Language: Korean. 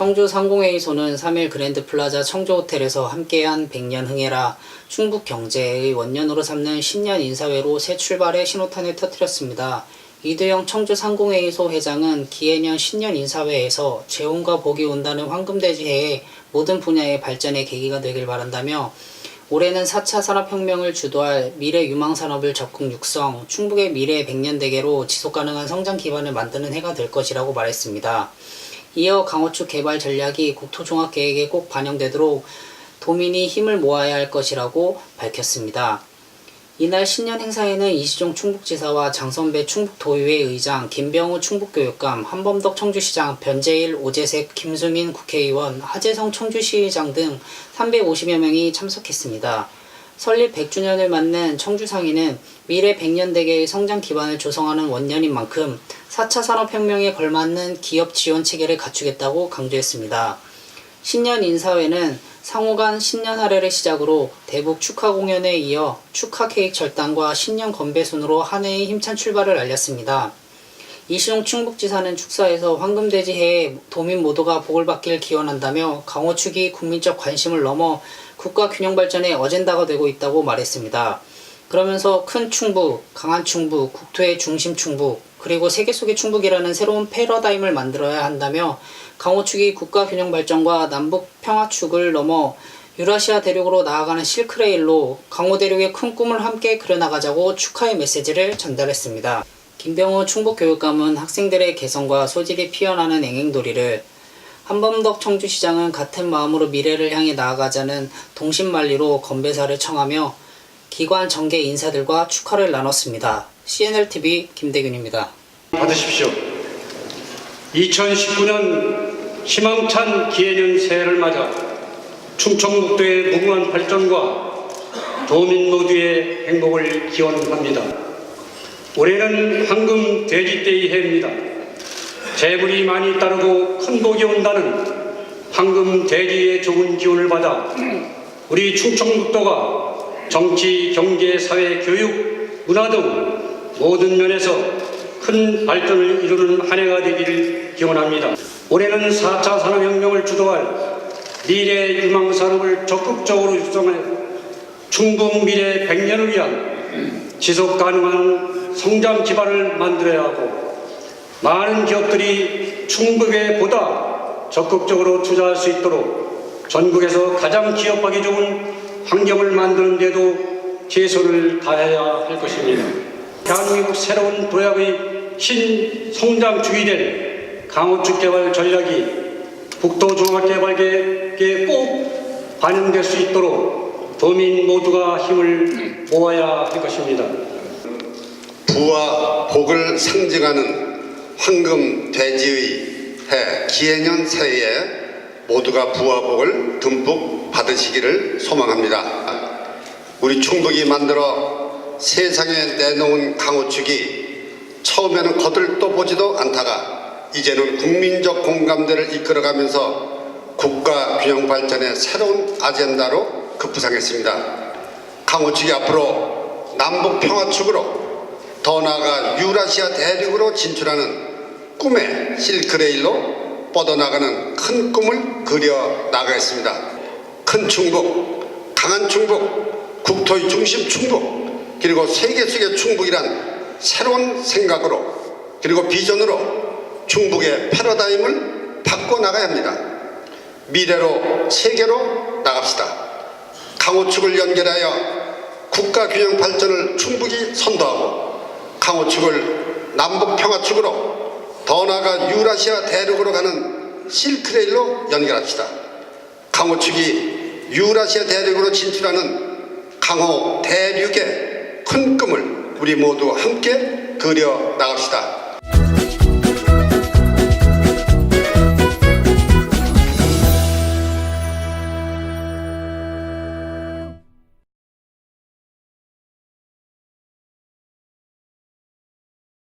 청주 상공회의소는 3일 그랜드 플라자 청주 호텔에서 함께한 100년 흥해라 충북 경제의 원년으로 삼는 신년 인사회로 새 출발의 신호탄을 터뜨렸습니다. 이두영 청주 상공회의소 회장은 기해년 신년 인사회에서 재혼과 복이 온다는 황금돼지해에 모든 분야의 발전의 계기가 되길 바란다며 올해는 4차 산업혁명을 주도할 미래 유망산업을 적극 육성, 충북의 미래 100년 대계로 지속가능한 성장 기반을 만드는 해가 될 것이라고 말했습니다. 이어 강호축 개발 전략이 국토종합계획에 꼭 반영되도록 도민이 힘을 모아야 할 것이라고 밝혔습니다. 이날 신년 행사에는 이시종 충북지사와 장선배 충북도의회 의장, 김병우 충북교육감, 한범덕 청주시장, 변재일, 오재색, 김수민 국회의원, 하재성 청주시의장 등 350여 명이 참석했습니다. 설립 100주년을 맞는 청주상인은 미래 100년 대계의 성장 기반을 조성하는 원년인 만큼 4차 산업혁명에 걸맞는 기업 지원 체계를 갖추겠다고 강조했습니다. 신년 인사회는 상호간 신년 할애를 시작으로 대북 축하 공연에 이어 축하 케이크 절단과 신년 건배 순으로 한 해의 힘찬 출발을 알렸습니다. 이시용 충북지사는 축사에서 황금돼지 해에 도민 모두가 복을 받길 기원한다며 강호축이 국민적 관심을 넘어 국가 균형 발전의 어젠다가 되고 있다고 말했습니다. 그러면서 큰 충북, 강한 충북, 국토의 중심 충북, 그리고 세계 속의 충북이라는 새로운 패러다임을 만들어야 한다며 강호축이 국가 균형 발전과 남북 평화축을 넘어 유라시아 대륙으로 나아가는 실크레일로 강호 대륙의 큰 꿈을 함께 그려나가자고 축하의 메시지를 전달했습니다. 김병호 충북교육감은 학생들의 개성과 소질이 피어나는 앵앵도리를 한범덕 청주시장은 같은 마음으로 미래를 향해 나아가자는 동심만리로 건배사를 청하며 기관 정계 인사들과 축하를 나눴습니다. CNLTV 김대균입니다. 받으십시오. 2019년 희망찬 기해년 새해를 맞아 충청북도의 무궁한 발전과 도민 모두의 행복을 기원합니다. 올해는 황금 돼지떼이 해입니다. 재물이 많이 따르고 큰 복이 온다는 황금 돼지의 좋은 기운을 받아 우리 충청북도가 정치, 경제, 사회, 교육, 문화 등 모든 면에서 큰 발전을 이루는 한 해가 되기를 기원합니다. 올해는 4차 산업혁명을 주도할 미래 유망 산업을 적극적으로 육성해 충북 미래 100년을 위한 지속 가능한 성장 기반을 만들어야 하고 많은 기업들이 충북에 보다 적극적으로 투자할 수 있도록 전국에서 가장 기업하기 좋은 환경을 만드는 데도 최선을 다해야 할 것입니다. 대한민국 새로운 도약의 신성장 주기된 강호축 개발 전략이 북도 종합개발계획에 꼭 반영될 수 있도록 도민 모두가 힘을 모아야 할 것입니다. 부와 복을 상징하는 황금 돼지의 해 기해년 새해에 모두가 부와 복을 듬뿍 받으시기를 소망합니다. 우리 충북이 만들어 세상에 내놓은 강호축이 처음에는 거들떠 보지도 않다가 이제는 국민적 공감대를 이끌어가면서 국가 균형 발전의 새로운 아젠다로 급부상했습니다. 강호축이 앞으로 남북 평화축으로 더 나아가 유라시아 대륙으로 진출하는 꿈의 실크레일로 뻗어나가는 큰 꿈을 그려 나가겠습니다. 큰 충북, 강한 충북, 국토의 중심 충북, 그리고 세계 속의 충북이란 새로운 생각으로 그리고 비전으로 충북의 패러다임을 바꿔나가야 합니다. 미래로 세계로 나갑시다. 강호축을 연결하여 국가 균형 발전을 충북이 선도하고 강호축을 남북 평화축으로 더 나아가 유라시아 대륙으로 가는 실크레일로 연결합시다. 강호축이 유라시아 대륙으로 진출하는 강호 대륙의 큰 꿈을 우리 모두 함께 그려 나갑시다.